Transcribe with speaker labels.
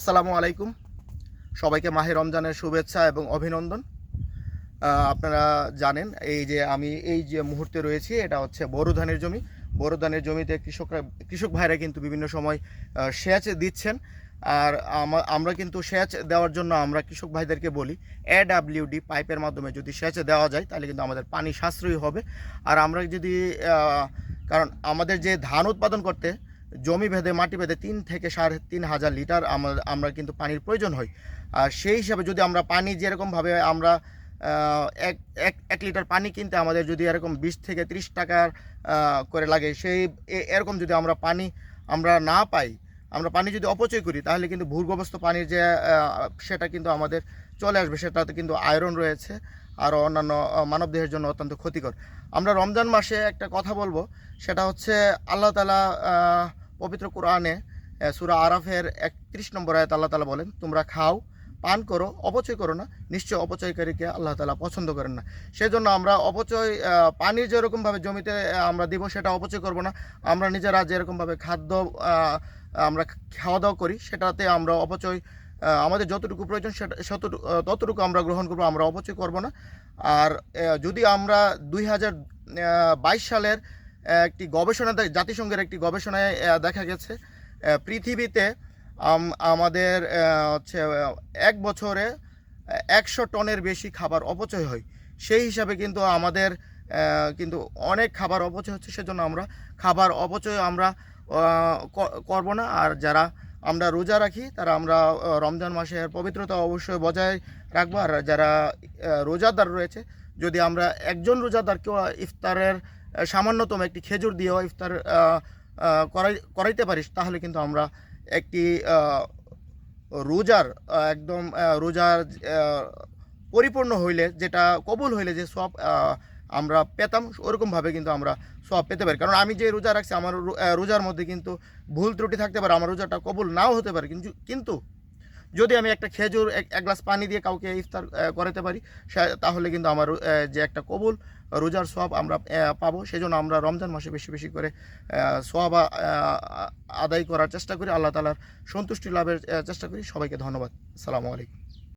Speaker 1: আসসালামু আলাইকুম। সবাইকে মাহে রমজানের শুভেচ্ছা এবং অভিনন্দন। আপনারা জানেন, এই যে আমি এই যে মুহূর্তে রয়েছি, এটা হচ্ছে বোরো ধানের জমি। বোরো ধানের জমিতে কৃষকরা, কৃষক ভাইরা কিন্তু বিভিন্ন সময় সেচ দিচ্ছেন। আর আমরা কিন্তু সেচ দেওয়ার জন্য আমরা কৃষক ভাইদেরকে বলি এডাব্লিউডি পাইপের মাধ্যমে যদি সেচ দেওয়া যায়, তাহলে কিন্তু আমাদের পানি সাশ্রয়ী হবে। আর আমরা যদি কারণ আমাদের যে ধান উৎপাদন করতে জমি ভেদে মাটি ভেদে তিন থেকে সাড়ে তিন হাজার লিটার আমরা কিন্তু পানির প্রয়োজন হয়। আর সেই হিসাবে যদি আমরা পানি যেরকমভাবে আমরা এক এক এক লিটার পানি কিনতে আমাদের যদি এরকম বিশ থেকে ত্রিশ টাকার করে লাগে সেই এরকম যদি আমরা পানি আমরা না পাই আমরা পানি যদি অপচয় করি তাহলে কিন্তু ভূগর্ভস্থ পানির যে সেটা কিন্তু আমাদের চলে আসবে সেটাতে কিন্তু আয়রন রয়েছে আর অন্যান্য আহ, মানবদেহের জন্য অত্যন্ত ক্ষতিকর। আমরা রমজান মাসে একটা কথা বলব সেটা হচ্ছে আল্লাহ তালা আহ, পবিত্র কোরআনে সুরা আরাফের একত্রিশ নম্বর আয়াত আল্লাহ তালা বলেন, তোমরা খাও, পান করো, অপচয় করো না, নিশ্চয় অপচয়কারীকে আল্লাহ তালা পছন্দ করেন না। সেজন্য আমরা অপচয় পানির যেরকমভাবে জমিতে আমরা দিব সেটা অপচয় করব না। আমরা নিজেরা যেরকমভাবে খাদ্য আমরা খাওয়া দাওয়া করি, সেটাতে আমরা অপচয় আমাদের যতটুকু প্রয়োজন সেটা ততটুকু আমরা গ্রহণ করব, আমরা অপচয় করব না। আর যদি আমরা দুই হাজার বাইশ সালের একটি গবেষণা জাতিসংঘের একটি গবেষণায় দেখা গেছে পৃথিবীতে আমাদের হচ্ছে এক বছরে একশো টনের বেশি খাবার অপচয় হয়। সেই হিসাবে কিন্তু আমাদের কিন্তু অনেক খাবার অপচয় হচ্ছে, সেজন্য আমরা খাবার অপচয় আমরা করব না। আর যারা আমরা রোজা রাখি, তারা আমরা রমজান মাসের পবিত্রতা অবশ্যই বজায় রাখব। আর যারা রোজাদার রয়েছে, যদি আমরা একজন রোজাদারকেও ইফতারের সামান্যতম একটি খেজুর দিয়েও ইফতার করাই, করাইতে পারিস, তাহলে কিন্তু আমরা একটি রোজার একদম রোজার পরিপূর্ণ হইলে, যেটা কবুল হইলে যে সব আমরা পেতাম, ওরকমভাবে কিন্তু আমরা সব পেতে পারি। কারণ আমি যে রোজা রাখছি, আমার রোজার মধ্যে কিন্তু ভুল ত্রুটি থাকতে পারে, আমার রোজাটা কবুল নাও হতে পারে, কিন্তু কিন্তু যদি আমি একটা খেজুর, এক গ্লাস পানি দিয়ে কাউকে ইফতার করাতে পারি তাহলে কিন্তু আমার যে একটা কবুল, রোজার সব আমরা পাবো। সেই জন্য আমরা রমজান মাসে বেশি বেশি করে সব আদায় করার চেষ্টা করি। আল্লাহ তালার সন্তুষ্টি লাভের চেষ্টা করি। সবাইকে ধন্যবাদ। সালামু আলাইকুম।